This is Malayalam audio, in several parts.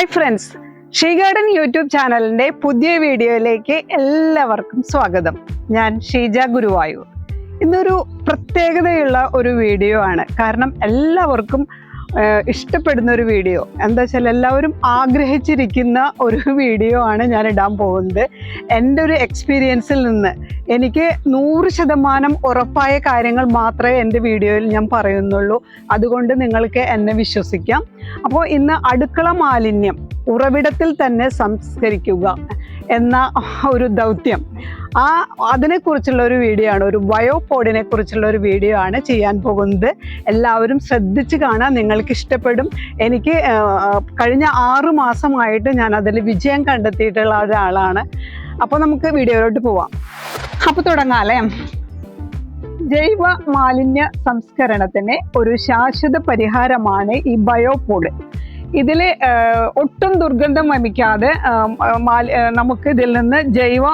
Hi friends she garden YouTube ചാനലിന്റെ പുതിയ വീഡിയോയിലേക്ക് എല്ലാവർക്കും സ്വാഗതം. ഞാൻ ഷീജ ഗുരുവായൂർ. ഇന്നൊരു പ്രത്യേകതയുള്ള ഒരു വീഡിയോ ആണ്. കാരണം എല്ലാവർക്കും ഇഷ്ടപ്പെടുന്ന ഒരു വീഡിയോ. എന്താ വെച്ചാൽ എല്ലാവരും ആഗ്രഹിച്ചിരിക്കുന്ന ഒരു വീഡിയോ ആണ് ഞാൻ ഇടാൻ പോകുന്നത്. എന്റെ ഒരു എക്സ്പീരിയൻസിൽ നിന്ന് എനിക്ക് നൂറ് ശതമാനം ഉറപ്പായ കാര്യങ്ങൾ മാത്രമേ എന്റെ വീഡിയോയിൽ ഞാൻ പറയുന്നുള്ളൂ. അതുകൊണ്ട് നിങ്ങൾക്ക് എന്നെ വിശ്വസിക്കാം. അപ്പോൾ ഇന്ന് അടുക്കള മാലിന്യം ഉറവിടത്തിൽ തന്നെ സംസ്കരിക്കുക എന്ന ഒരു ദൗത്യം. ആ അതിനെക്കുറിച്ചുള്ള ഒരു വീഡിയോ ആണ്. ഒരു ബയോപോഡിനെ കുറിച്ചുള്ള ഒരു വീഡിയോ ആണ് ചെയ്യാൻ പോകുന്നത്. എല്ലാവരും ശ്രദ്ധിച്ച് കാണാൻ നിങ്ങൾക്ക് ഇഷ്ടപ്പെടും. എനിക്ക് കഴിഞ്ഞ ആറു മാസമായിട്ട് ഞാൻ അതിൽ വിജയം കണ്ടെത്തിയിട്ടുള്ള ഒരാളാണ്. അപ്പോൾ നമുക്ക് വീഡിയോയിലോട്ട് പോവാം. അപ്പോൾ തുടങ്ങാല്ലേ ജൈവ മാലിന്യ സംസ്കരണത്തിന് ഒരു ശാശ്വത പരിഹാരമാണ് ഈ ബയോപോഡ്. ഇതിൽ ഒട്ടും ദുർഗന്ധം വമിക്കാതെ നമുക്ക് ഇതിൽ നിന്ന് ജൈവ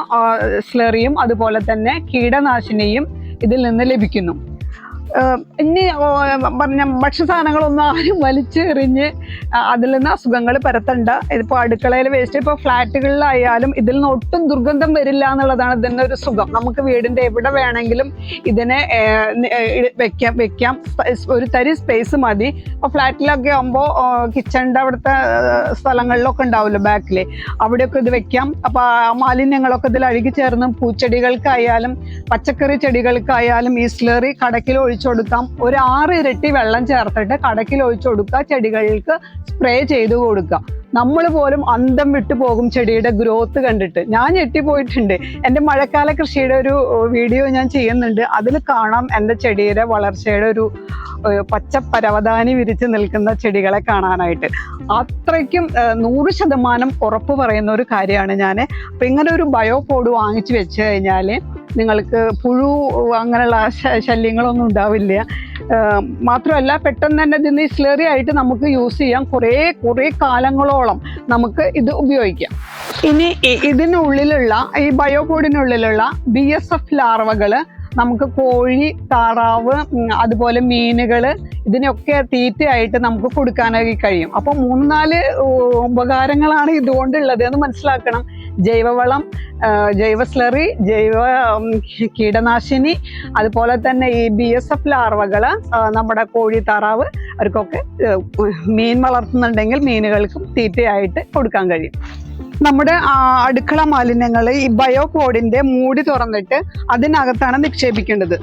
സ്ലറിയും അതുപോലെ തന്നെ കീടനാശിനിയും ഇതിൽ നിന്ന് ലഭിക്കുന്നു. ഇനി പറഞ്ഞ ഭക്ഷ്യസാധനങ്ങളൊന്നും ആരും വലിച്ചെറിഞ്ഞ് അതിൽ നിന്ന് അസുഖങ്ങൾ പരത്തണ്ട. ഇതിപ്പോൾ അടുക്കളയിൽ വേസ്റ്റ് ഇപ്പോൾ ഫ്ലാറ്റുകളിലായാലും ഇതിൽ നിന്ന് ഒട്ടും ദുർഗന്ധം വരില്ല എന്നുള്ളതാണ് ഇതിന്റെ ഒരു സുഖം. നമുക്ക് വീടിന്റെ എവിടെ വേണമെങ്കിലും ഇതിനെ വെക്കാം വെക്കാം. ഒരു തരി സ്പേസ് മതി. അപ്പോൾ ഫ്ലാറ്റിലൊക്കെ ആകുമ്പോൾ കിച്ചണിന്റെ അവിടുത്തെ സ്ഥലങ്ങളിലൊക്കെ ഉണ്ടാവുമല്ലോ ബാക്കിൽ അവിടെയൊക്കെ ഇത് വെക്കാം. അപ്പോൾ ആ മാലിന്യങ്ങളൊക്കെ ഇതിൽ അഴുകി ചേർന്ന് പൂച്ചെടികൾക്കായാലും പച്ചക്കറി ചെടികൾക്കായാലും ഈ സ്ലറി കടക്കിൽ ഒഴിച്ചു കൊടുക്കാം. ഒരു ആറ് ഇരട്ടി വെള്ളം ചേർത്തിട്ട് കടക്കിൽ ഒഴിച്ചു കൊടുക്കുക. ചെടികൾക്ക് സ്പ്രേ ചെയ്തു കൊടുക്കുക. നമ്മൾ പോലും അന്തം വിട്ടു പോകും ചെടിയുടെ ഗ്രോത്ത് കണ്ടിട്ട്. ഞാൻ ഞെട്ടിപ്പോയിട്ടുണ്ട്. എന്റെ മഴക്കാല കൃഷിയുടെ ഒരു വീഡിയോ ഞാൻ ചെയ്യുന്നുണ്ട്. അതിൽ കാണാം എന്റെ ചെടിയുടെ വളർച്ചയുടെ ഒരു പച്ച പരവതാനി വിരിച്ച് നിൽക്കുന്ന ചെടികളെ കാണാനായിട്ട്. അത്രയ്ക്കും നൂറ് ശതമാനം ഉറപ്പ് പറയുന്ന ഒരു കാര്യമാണ് ഞാൻ അപ്പം ഇങ്ങനെ ഒരു ബയോപോഡ് വാങ്ങിച്ചു വെച്ച് കഴിഞ്ഞാൽ നിങ്ങൾക്ക് പുഴു അങ്ങനെയുള്ള ശല്യങ്ങളൊന്നും ഉണ്ടാവില്ല. മാത്രമല്ല പെട്ടെന്ന് തന്നെ ഇതിന് സ്ലറി ആയിട്ട് നമുക്ക് യൂസ് ചെയ്യാം. കുറേ കുറേ കാലങ്ങളോളം നമുക്ക് ഇത് ഉപയോഗിക്കാം. ഇനി ഇതിനുള്ളിലുള്ള ഈ ബയോപോഡിനുള്ളിലുള്ള ബി എസ് എഫ് ലാർവകൾ നമുക്ക് കോഴി താറാവ് അതുപോലെ മീനുകൾ ഇതിനൊക്കെ തീറ്റയായിട്ട് നമുക്ക് കൊടുക്കാനായി കഴിയും. അപ്പോൾ മൂന്ന് നാല് ഉപകാരങ്ങളാണ് ഇതുകൊണ്ടുള്ളത് എന്ന് മനസ്സിലാക്കണം. ജൈവവളം ജൈവ സ്ലറി ജൈവ കീടനാശിനി അതുപോലെ തന്നെ ഈ ബി എസ് എഫ് ലാർവകൾ നമ്മുടെ കോഴി താറാവ് അവർക്കൊക്കെ മീൻ വളർത്തുന്നുണ്ടെങ്കിൽ മീനുകൾക്കും തീറ്റയായിട്ട് കൊടുക്കാൻ കഴിയും. നമ്മുടെ അടുക്കള മാലിന്യങ്ങൾ ഈ ബയോ ബയോപോഡിന്റെ മൂടി തുറന്നിട്ട് അതിനകത്താണ് നിക്ഷേപിക്കേണ്ടത്.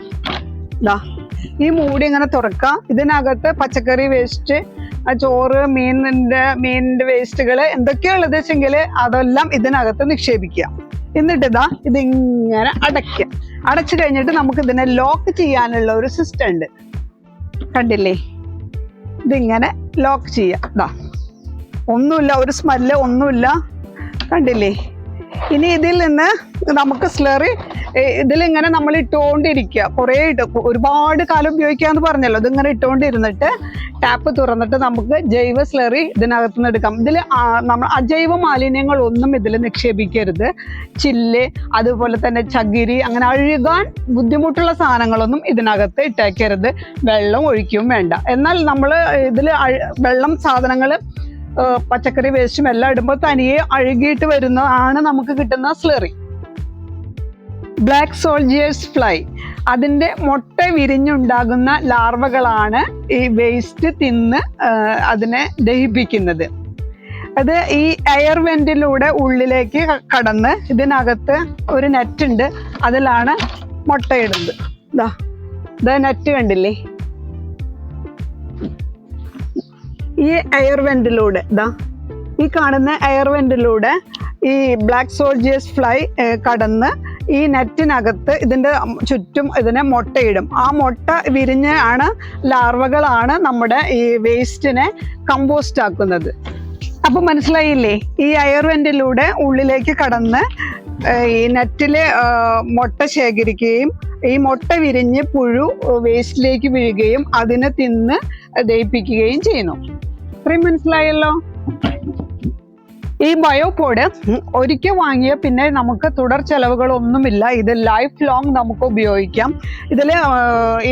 ഈ മൂടി ഇങ്ങനെ തുറക്കാം. ഇതിനകത്ത് പച്ചക്കറി വേസ്റ്റ് ചോറ് മീനിന്റെ മീനിന്റെ വേസ്റ്റുകൾ എന്തൊക്കെയുള്ളത് വെച്ചെങ്കിൽ അതെല്ലാം ഇതിനകത്ത് നിക്ഷേപിക്കുക. എന്നിട്ട് ഇതാ ഇതിങ്ങനെ അടയ്ക്കുക. അടച്ചു കഴിഞ്ഞിട്ട് നമുക്ക് ഇതിനെ ലോക്ക് ചെയ്യാനുള്ള ഒരു സിസ്റ്റം ഉണ്ട്. കണ്ടില്ലേ? ഇതിങ്ങനെ ലോക്ക് ചെയ്യാം ഇതാ ഒന്നുമില്ല ഒരു സ്മെല്ല് ഒന്നുമില്ല. കണ്ടില്ലേ? ഇനി ഇതിൽ നിന്ന് നമുക്ക് സ്ലറി ഇതിലിങ്ങനെ നമ്മൾ ഇട്ടുകൊണ്ടിരിക്കുക. കുറേ ഇട്ട് ഒരുപാട് കാലം ഉപയോഗിക്കാന്ന് പറഞ്ഞല്ലോ. ഇതിങ്ങനെ ഇട്ടുകൊണ്ടിരുന്നിട്ട് ടാപ്പ് തുറന്നിട്ട് നമുക്ക് ജൈവ സ്ലറി ഇതിനകത്ത് നിന്ന് എടുക്കാം. ഇതിൽ നമ്മൾ അജൈവ മാലിന്യങ്ങൾ ഒന്നും ഇതിൽ നിക്ഷേപിക്കരുത്. ചില്ല് അതുപോലെ തന്നെ ചകിരി അങ്ങനെ അഴുകാൻ ബുദ്ധിമുട്ടുള്ള സാധനങ്ങളൊന്നും ഇതിനകത്ത് ഇട്ടേക്കരുത്. വെള്ളം ഒഴിക്കുകയും വേണ്ട. എന്നാൽ നമ്മൾ ഇതിൽ വെള്ളം സാധനങ്ങൾ പച്ചക്കറി വേസ്റ്റും എല്ലാം ഇടുമ്പോൾ തനിയെ അഴുകിയിട്ട് വരുന്നതാണ് നമുക്ക് കിട്ടുന്ന സ്ലറി ബ്ലാക്ക് സോൾജിയേഴ്സ് ഫ്ലൈ അതിന്റെ മുട്ട വിരിഞ്ഞുണ്ടാകുന്ന ലാർവകളാണ് ഈ വേസ്റ്റ് തിന്ന് അതിനെ ദഹിപ്പിക്കുന്നത്. അത് ഈ എയർ വെന്റിലൂടെ ഉള്ളിലേക്ക് കടന്ന് ഇതിനകത്ത് ഒരു നെറ്റ് ഉണ്ട്. അതിലാണ് മുട്ടയിടുന്നത്. ഇതാ ഇതാ നെറ്റ് കണ്ടില്ലേ? ഈ എയർ വെന്റിലൂടെ ഇതാ ഈ കാണുന്ന എയർ വെന്റിലൂടെ ഈ ബ്ലാക്ക് സോൾജിയേഴ്സ് ഫ്ലൈ കടന്ന് ഈ നെറ്റിനകത്ത് ഇതിന്റെ ചുറ്റും ഇതിനെ മുട്ടയിടും. ആ മുട്ട വിരിഞ്ഞ് ആണ് ലാർവകളാണ് നമ്മുടെ ഈ വേസ്റ്റിനെ കമ്പോസ്റ്റ് ആക്കുന്നത്. അപ്പൊ മനസ്സിലായില്ലേ? ഈ എയർ വെന്റിലൂടെ ഉള്ളിലേക്ക് കടന്ന് ഈ നെറ്റിൽ മുട്ട ശേഖരിക്കുകയും ഈ മുട്ട വിരിഞ്ഞ് പുഴു വേസ്റ്റിലേക്ക് വീഴുകയും അതിനെ തിന്ന് ദഹിപ്പിക്കുകയും ചെയ്യുന്നു. ഇത്രയും മനസ്സിലായല്ലോ? ഈ ബയോപോഡ് ഒരിക്കൽ വാങ്ങിയ പിന്നെ നമുക്ക് തുടർ ചെലവുകളൊന്നുമില്ല. ഇത് ലൈഫ് ലോങ് നമുക്ക് ഉപയോഗിക്കാം. ഇതിൽ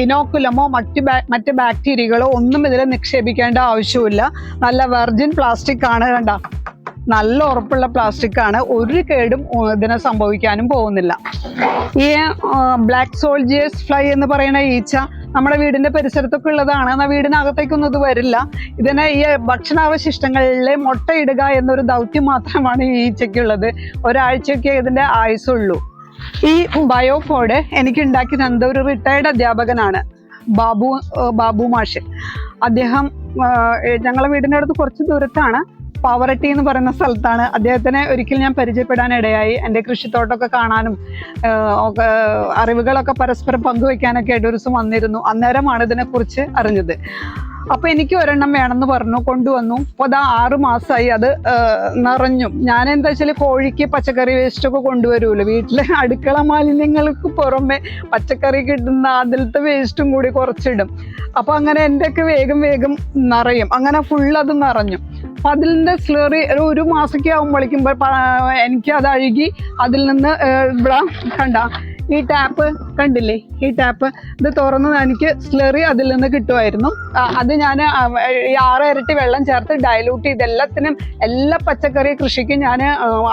ഇനോക്കുലമോ മറ്റ് മറ്റ് ബാക്ടീരിയകളോ ഒന്നും ഇതിൽ നിക്ഷേപിക്കേണ്ട ആവശ്യമില്ല നല്ല വെർജിൻ പ്ലാസ്റ്റിക് ആണ് കണ്ട. നല്ല ഉറപ്പുള്ള പ്ലാസ്റ്റിക് ആണ്. ഒരു കേടും ഇതിനെ സംഭവിക്കാനും പോകുന്നില്ല. ഈ ബ്ലാക്ക് സോൾജിയേഴ്സ് ഫ്ലൈ എന്ന് പറയുന്ന ഈച്ച നമ്മുടെ വീടിന്റെ പരിസരത്തൊക്കെ ഉള്ളതാണ്. എന്നാൽ വീടിനകത്തേക്കൊന്നും ഇത് വരില്ല. ഇതിനെ ഈ ഭക്ഷണാവശിഷ്ടങ്ങളിൽ മുട്ടയിടുക എന്നൊരു ദൗത്യം മാത്രമാണ് ഈ ഈച്ചയ്ക്കുള്ളത്. ഒരാഴ്ചയൊക്കെ ഇതിന്റെ ആയുസുള്ളൂ ഈ ബയോഫോഡ് എനിക്ക് ഉണ്ടാക്കി തന്നത് ഒരു റിട്ടയർഡ് അധ്യാപകനാണ്. ബാബു ബാബു മാഷ്. അദ്ദേഹം ഞങ്ങളുടെ ഞങ്ങളെ വീടിന്റെ അടുത്ത് കുറച്ച് ദൂരത്താണ്. പാവറട്ടി എന്ന് പറയുന്ന സ്ഥലത്താണ്. അദ്ദേഹത്തിനെ ഒരിക്കൽ ഞാൻ പരിചയപ്പെടാൻ ഇടയായി എന്റെ കൃഷിത്തോട്ടമൊക്കെ കാണാനും അറിവുകളൊക്കെ പരസ്പരം പങ്കുവെക്കാനൊക്കെ ആയിട്ട് ഒരു ദിവസം വന്നിരുന്നു. അന്നേരമാണ് ഇതിനെക്കുറിച്ച് അറിഞ്ഞത്. അപ്പൊ എനിക്ക് ഒരെണ്ണം വേണമെന്ന് പറഞ്ഞു കൊണ്ടുവന്നു. അപ്പോൾ അത് ആറ് മാസമായി അത് നിറഞ്ഞു. ഞാൻ എന്താ വെച്ചാൽ കോഴിക്ക് പച്ചക്കറി വേസ്റ്റ് ഒക്കെ കൊണ്ടുവരുമല്ലോ വീട്ടിലെ അടുക്കള മാലിന്യങ്ങൾക്ക് പുറമെ പച്ചക്കറി കിട്ടുന്ന അതിലത്തെ വേസ്റ്റും കൂടി കുറച്ചിടും. അപ്പൊ അങ്ങനെ എന്റെ ഒക്കെ വേഗം വേഗം നിറയും. അങ്ങനെ ഫുൾ അത് നിറഞ്ഞു. അപ്പൊ അതിന്റെ സ്ലറി ഒരു ഒരു മാസമൊക്കെ ആകുമ്പോഴേക്കും എനിക്ക് അത് അഴുകി അതിൽ നിന്ന് ഇവിടെ കണ്ട ഈ ടാപ്പ് കണ്ടില്ലേ? ഈ ടാപ്പ് ഇത് തുറന്ന് എനിക്ക് സ്ലറി അതിൽ നിന്ന് കിട്ടുമായിരുന്നു. അത് ഞാൻ ഈ ആറ് ഇരട്ടി വെള്ളം ചേർത്ത് ഡയലൂട്ട് ചെയ്ത് എല്ലാത്തിനും എല്ലാ പച്ചക്കറി കൃഷിക്കും ഞാൻ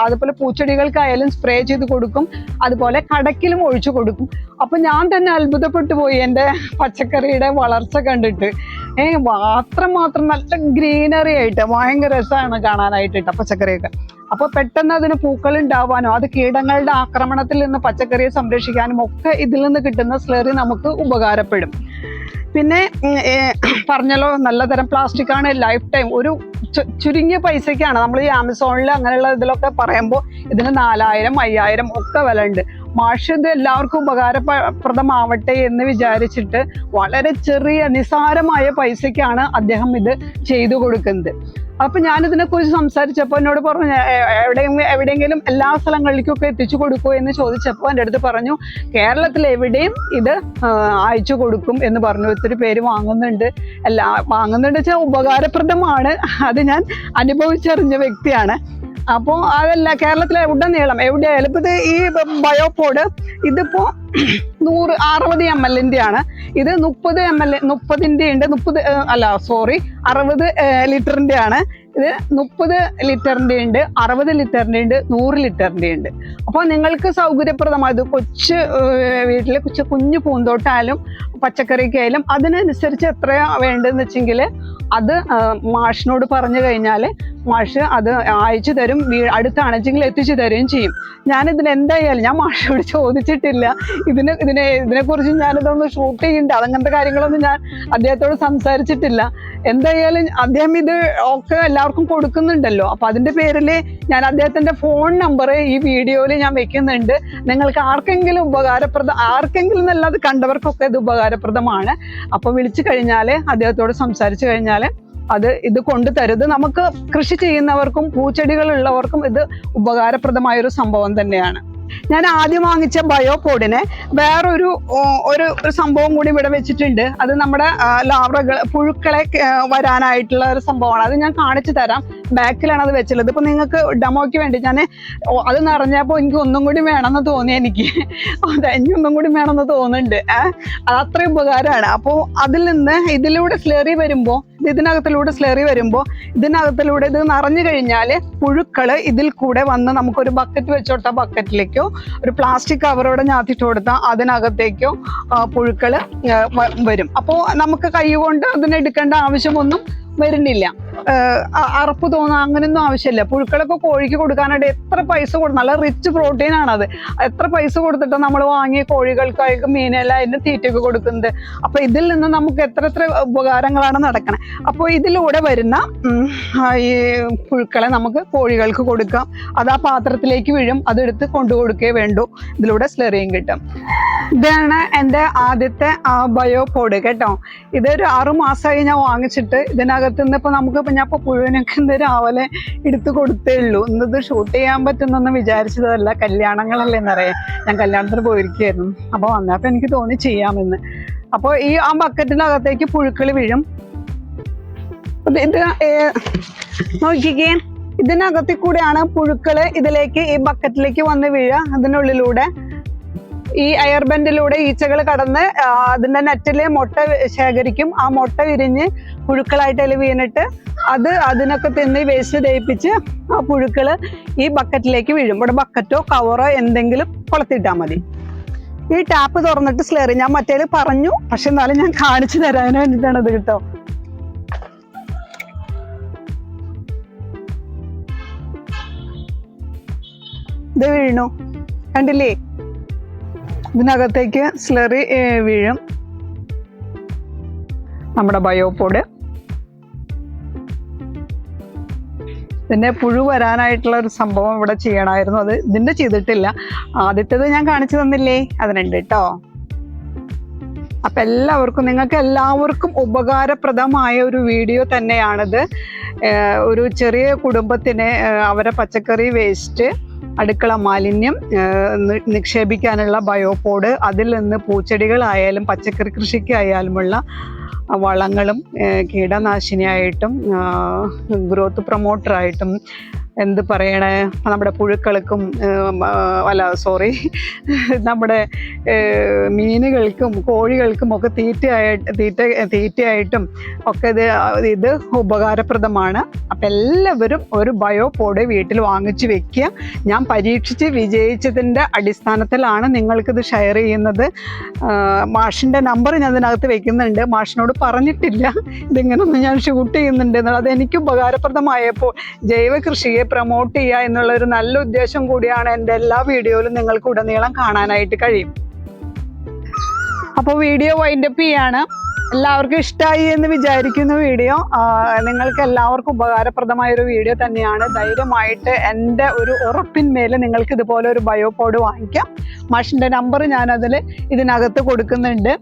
അതുപോലെ പൂച്ചെടികൾക്കായാലും സ്പ്രേ ചെയ്ത് കൊടുക്കും. അതുപോലെ കടക്കിലും ഒഴിച്ചു കൊടുക്കും. അപ്പം ഞാൻ തന്നെ അത്ഭുതപ്പെട്ടു പോയി എന്റെ പച്ചക്കറിയുടെ വളർച്ച കണ്ടിട്ട്. ഏ മാത്രം മാത്രം നല്ല ഗ്രീനറി ആയിട്ട് ഭയങ്കര രസമാണ് കാണാനായിട്ട് ട്ടോ പച്ചക്കറിയൊക്കെ. അപ്പൊ പെട്ടെന്ന് അതിന് പൂക്കൾ ഉണ്ടാവാനോ അത് കീടങ്ങളുടെ ആക്രമണത്തിൽ നിന്ന് പച്ചക്കറിയെ സംരക്ഷിക്കാനും ഒക്കെ ഇതിൽ നിന്ന് കിട്ടുന്ന സ്ലറി നമുക്ക് ഉപകാരപ്പെടും. പിന്നെ പറഞ്ഞല്ലോ നല്ല തരം പ്ലാസ്റ്റിക് ആണ് ലൈഫ് ടൈം ഒരു ചുരുങ്ങിയ പൈസക്കാണ്. നമ്മൾ ഈ ആമസോണിൽ അങ്ങനെയുള്ള ഇതിലൊക്കെ പറയുമ്പോൾ ഇതിന് നാലായിരം അയ്യായിരം ഒക്കെ വില ഉണ്ട് മാഷ് ഇത് എല്ലാവർക്കും ഉപകാരപ്രദമാവട്ടെ എന്ന് വിചാരിച്ചിട്ട് വളരെ ചെറിയ നിസാരമായ പൈസയ്ക്കാണ് അദ്ദേഹം ഇത് ചെയ്തു കൊടുക്കുന്നത്. അപ്പൊ ഞാൻ ഇതിനെ കുറിച്ച് സംസാരിച്ചപ്പോൾ എന്നോട് പറഞ്ഞു "എ- എവിടെയെങ്കിലും എവിടെയെങ്കിലും എല്ലാ സ്ഥലങ്ങളിലേക്കൊക്കെ എത്തിച്ചു കൊടുക്കുമോ എന്ന് ചോദിച്ചപ്പോൾ എന്റെ അടുത്ത് പറഞ്ഞു കേരളത്തിൽ എവിടെയും ഇത് അയച്ചു കൊടുക്കും എന്ന് പറഞ്ഞു. ഒത്തിരി പേര് വാങ്ങുന്നുണ്ട്. എല്ലാ വാങ്ങുന്നുണ്ട് വെച്ചാൽ ഉപകാരപ്രദമാണ്. അത് ഞാൻ അനുഭവിച്ചറിഞ്ഞ വ്യക്തിയാണ്. അപ്പോൾ അതല്ല കേരളത്തിലെ ഉടനീളം എവിടെയായാലും ഇപ്പൊ ഇത് ഈ ബയോപോഡ് ഇതിപ്പോ നൂറ് അറുപത് എം എല്ലിന്റെ ആണ് ഇത് മുപ്പത് എം എൽ മുപ്പതിന്റെ ഉണ്ട് മുപ്പത് അല്ല സോറി അറുപത് ലിറ്ററിന്റെ ആണ് ഇത് മുപ്പത് ലിറ്ററിന്റെ ഉണ്ട് അറുപത് ലിറ്ററിന്റെ ഉണ്ട് നൂറ് ലിറ്ററിന്റെ ഉണ്ട് അപ്പോൾ നിങ്ങൾക്ക് സൗകര്യപ്രദമായത് കൊച്ചു വീട്ടിൽ കൊച്ചു കുഞ്ഞു പൂന്തോട്ടായാലും പച്ചക്കറിക്കായാലും അതിനനുസരിച്ച് എത്രയാ വേണ്ടതെന്ന് വെച്ചെങ്കിൽ അത് മാഷിനോട് പറഞ്ഞു കഴിഞ്ഞാൽ മാഷ് അത് അയച്ചു തരും വീ- അടുത്താണെച്ചെങ്കിൽ എത്തിച്ചു തരുകയും ചെയ്യും. ഞാൻ ഇതിന് എന്തായാലും ഞാൻ മാഷോട് ചോദിച്ചിട്ടില്ല. ഇതിന് ഇതിനെ ഇതിനെക്കുറിച്ച് ഞാനിതൊന്ന് ഷൂട്ട് ചെയ്യണ്ട. അതങ്ങനത്തെ കാര്യങ്ങളൊന്നും ഞാൻ അദ്ദേഹത്തോട് സംസാരിച്ചിട്ടില്ല. എന്തായാലും അദ്ദേഹം ഇത് ഒക്കെ എല്ലാവർക്കും കൊടുക്കുന്നുണ്ടല്ലോ. അപ്പൊ അതിന്റെ പേരിൽ ഞാൻ അദ്ദേഹത്തിന്റെ ഫോൺ നമ്പർ ഈ വീഡിയോയിൽ ഞാൻ വെക്കുന്നുണ്ട്. നിങ്ങൾക്ക് ആർക്കെങ്കിലും ഉപകാരപ്രദ ആർക്കെങ്കിലും എന്നല്ല അത് കണ്ടവർക്കൊക്കെ ഇത് ഉപകാരപ്രദമാണ്. അപ്പൊ വിളിച്ചു കഴിഞ്ഞാൽ അദ്ദേഹത്തോട് സംസാരിച്ചു കഴിഞ്ഞാൽ അത് ഇത് കൊണ്ടു തരുത് നമുക്ക് കൃഷി ചെയ്യുന്നവർക്കും പൂച്ചെടികളുള്ളവർക്കും ഇത് ഉപകാരപ്രദമായ ഒരു സംഭവം തന്നെയാണ്. ഞാൻ ആദ്യം വാങ്ങിച്ച ബയോപോഡിനെ വേറൊരു ഒരു ഒരു സംഭവം കൂടി ഇവിടെ വെച്ചിട്ടുണ്ട്. അത് നമ്മുടെ ലാവറകൾ പുഴുക്കളെ വരാനായിട്ടുള്ള ഒരു സംഭവമാണ്. അത് ഞാൻ കാണിച്ചു തരാം. ബാക്കിലാണ് അത് വെച്ചുള്ളത് ഇപ്പൊ നിങ്ങൾക്ക് ഡെമോയ്ക്ക് വേണ്ടി ഞാൻ അത് നിറഞ്ഞപ്പോൾ എനിക്ക് ഒന്നും കൂടി വേണമെന്ന് തോന്നി എനിക്ക്. അതെ എനിക്ക് ഒന്നും കൂടി വേണമെന്ന് തോന്നുന്നുണ്ട്. അത് അത്രയും ഉപകാരമാണ്. അപ്പോൾ അതിൽ നിന്ന് ഇതിലൂടെ സ്ലറി വരുമ്പോൾ ഇതിനകത്തിലൂടെ സ്ലറി വരുമ്പോൾ ഇതിനകത്തിലൂടെ ഇത് നിറഞ്ഞു കഴിഞ്ഞാൽ പുഴുക്കൾ ഇതിൽ കൂടെ വന്ന് നമുക്കൊരു ബക്കറ്റ് വെച്ചോട്ട ബക്കറ്റിലേക്കോ ഒരു പ്ലാസ്റ്റിക് കവറോടെ ഞാത്തിട്ട് കൊടുത്താൽ അതിനകത്തേക്കോ പുഴുക്കൾ വരും. അപ്പോൾ നമുക്ക് കൈ കൊണ്ട് അതിനെടുക്കേണ്ട ആവശ്യമൊന്നും വരുന്നില്ല. അറപ്പ് തോന്നുക അങ്ങനെയൊന്നും ആവശ്യമില്ല പുഴുക്കളൊക്കെ കോഴിക്ക് കൊടുക്കാനായിട്ട് എത്ര പൈസ കൊടുക്കും നല്ല റിച്ച് പ്രോട്ടീൻ ആണത്. എത്ര പൈസ കൊടുത്തിട്ട് നമ്മൾ വാങ്ങിയ കോഴികൾക്കായിട്ട് മീനെല്ലാം അതിന് തീറ്റയൊക്കെ കൊടുക്കുന്നത്? അപ്പൊ ഇതിൽ നിന്ന് നമുക്ക് എത്ര എത്ര ഉപകാരങ്ങളാണ് നടക്കണേ. അപ്പോൾ ഇതിലൂടെ വരുന്ന ഈ പുഴുക്കളെ നമുക്ക് കോഴികൾക്ക് കൊടുക്കാം. അത് ആ പാത്രത്തിലേക്ക് വീഴും. അതെടുത്ത് കൊണ്ടു കൊടുക്കേ വേണ്ടൂ. ഇതിലൂടെ സ്ലെറിയും കിട്ടും. ഇതാണ് എന്റെ ആദ്യത്തെ ബയോ പോഡ് കേട്ടോ. ഇതൊരു ആറു മാസമായി ഞാൻ വാങ്ങിച്ചിട്ട് ഇതിനകത്ത് നിന്ന് ഇപ്പൊ നമുക്ക് ഇപ്പൊ ഞാൻ അപ്പോൾ പുഴുവിനൊക്കെ ഇന്ന് രാവിലെ എടുത്തു കൊടുത്തേ ഉള്ളൂ. ഇന്നത് ഷൂട്ട് ചെയ്യാൻ പറ്റുന്നൊന്നും വിചാരിച്ചതല്ല. കല്യാണങ്ങളല്ലേ എന്നറിയാം ഞാൻ കല്യാണത്തിന് പോയിരിക്കുകയായിരുന്നു. അപ്പോൾ വന്നപ്പോ എനിക്ക് തോന്നി ചെയ്യാമെന്ന്. അപ്പോൾ ഈ ആ ബക്കറ്റിനകത്തേക്ക് പുഴുക്കൾ വീഴും. ഇത് നോക്കിക്കേ. ഇതിനകത്തിൽ കൂടെയാണ് പുഴുക്കൾ ഇതിലേക്ക് ഈ ബക്കറ്റിലേക്ക് വന്ന് വീഴുക അതിനുള്ളിലൂടെ ഈ എയർ ബെൻഡിലൂടെ ഈച്ചകൾ കടന്ന് അതിന്റെ നെറ്റിൽ മുട്ട ശേഖരിക്കും. ആ മുട്ട വിരിഞ്ഞ് പുഴുക്കളായിട്ട് അതിൽ വീണിട്ട് അത് അതിനൊക്കെ തിന്ന് വേസ്റ്റ് ദയിപ്പിച്ച് ആ പുഴുക്കൾ ഈ ബക്കറ്റിലേക്ക് വീഴും. ഇവിടെ ബക്കറ്റോ കവറോ എന്തെങ്കിലും കൊളത്തിട്ടാൽ മതി. ഈ ടാപ്പ് തുറന്നിട്ട് സ്ലെറി ഞാൻ മറ്റേത് പറഞ്ഞു പക്ഷെ എന്നാലും ഞാൻ കാണിച്ചു തരാൻ വേണ്ടിയിട്ടാണ് ഇത് കേട്ടോ. ഇത് വീഴണു കണ്ടില്ലേ? ഇതിനകത്തേക്ക് സ്ലറി വീഴും. നമ്മുടെ ബയോപോഡ് പിന്നെ പുഴു വരാനായിട്ടുള്ള ഒരു സംഭവം ഇവിടെ ചെയ്യണമായിരുന്നു അത് നിന്നെ ചെയ്തിട്ടില്ല. ആദ്യത്തേത് ഞാൻ കാണിച്ചു തന്നില്ലേ? അതിനുണ്ട് കേട്ടോ അപ്പൊ എല്ലാവർക്കും നിങ്ങൾക്ക് എല്ലാവർക്കും ഉപകാരപ്രദമായ ഒരു വീഡിയോ തന്നെയാണിത്. ഒരു ചെറിയ കുടുംബത്തിന് അവരെ പച്ചക്കറി വേസ്റ്റ് അടുക്കള മാലിന്യം നിക്ഷേപിക്കാനുള്ള ബയോപോഡ് അതിൽ നിന്ന് പൂച്ചെടികളായാലും പച്ചക്കറി കൃഷിക്കായാലുമുള്ള വളങ്ങളും കീടനാശിനിയായിട്ടും ഗ്രോത്ത് പ്രൊമോട്ടറായിട്ടും എന്ത് പറയണേ? നമ്മുടെ പുഴുക്കൾക്കും അല്ല സോറി നമ്മുടെ മീനുകൾക്കും കോഴികൾക്കും ഒക്കെ തീറ്റയായിട്ട് തീറ്റ തീറ്റയായിട്ടും ഒക്കെ ഇത് ഇത് ഉപകാരപ്രദമാണ്. അപ്പം എല്ലാവരും ഒരു ബയോ പോഡ് വീട്ടിൽ വാങ്ങിച്ചു വെക്കുക. ഞാൻ പരീക്ഷിച്ച് വിജയിച്ചതിന്റെ അടിസ്ഥാനത്തിലാണ് നിങ്ങൾക്കിത് ഷെയർ ചെയ്യുന്നത്. മാഷിന്റെ നമ്പർ ഞാൻ ഇതിനകത്ത് വെക്കുന്നുണ്ട്. മാഷിനോട് പറഞ്ഞിട്ടില്ല. ഇതിങ്ങനൊന്നും ഞാൻ ഷൂട്ട് ചെയ്യുന്നുണ്ട്. എന്നുള്ളത് എനിക്ക് ഉപകാരപ്രദമായപ്പോൾ ജൈവ കൃഷിയെ പ്രൊമോട്ട് ചെയ്യുക എന്നുള്ള ഒരു നല്ല ഉദ്ദേശം കൂടിയാണ് എന്റെ എല്ലാ വീഡിയോയിലും നിങ്ങൾക്ക് ഉടനീളം കാണാനായിട്ട് കഴിയും. അപ്പോൾ വീഡിയോ വൈൻഡപ്പ് ചെയ്യാണ്. എല്ലാവർക്കും ഇഷ്ടമായി എന്ന് വിചാരിക്കുന്ന വീഡിയോ നിങ്ങൾക്ക് എല്ലാവർക്കും ഉപകാരപ്രദമായ ഒരു വീഡിയോ തന്നെയാണ്. ധൈര്യമായിട്ട് എന്റെ ഒരു ഉറപ്പിന്മേൽ നിങ്ങൾക്ക് ഇതുപോലെ ഒരു ബയോപോഡ് വാങ്ങിക്കാം. മാഷിന്റെ നമ്പർ ഞാനതിൽ ഇതിനകത്ത് കൊടുക്കുന്നുണ്ട്.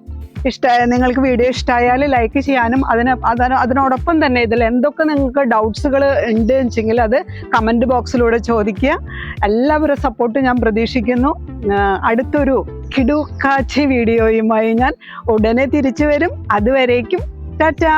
ഇഷ്ടമായ നിങ്ങൾക്ക് വീഡിയോ ഇഷ്ടമായാൽ ലൈക്ക് ചെയ്യാനും അതിന് അതിന് അതിനോടൊപ്പം തന്നെ ഇതിൽ എന്തൊക്കെ നിങ്ങൾക്ക് ഡൗട്ട്സുകൾ ഉണ്ട് വെച്ചെങ്കിൽ അത് കമന്റ് ബോക്സിലൂടെ ചോദിക്കുക. എല്ലാവരും സപ്പോർട്ട് ഞാൻ പ്രതീക്ഷിക്കുന്നു. അടുത്തൊരു അടുത്തൊരു കിടുക്കാച്ചി വീഡിയോയുമായി ഞാൻ ഉടനെ തിരിച്ചു വരും. അതുവരേക്കും ടാറ്റാ!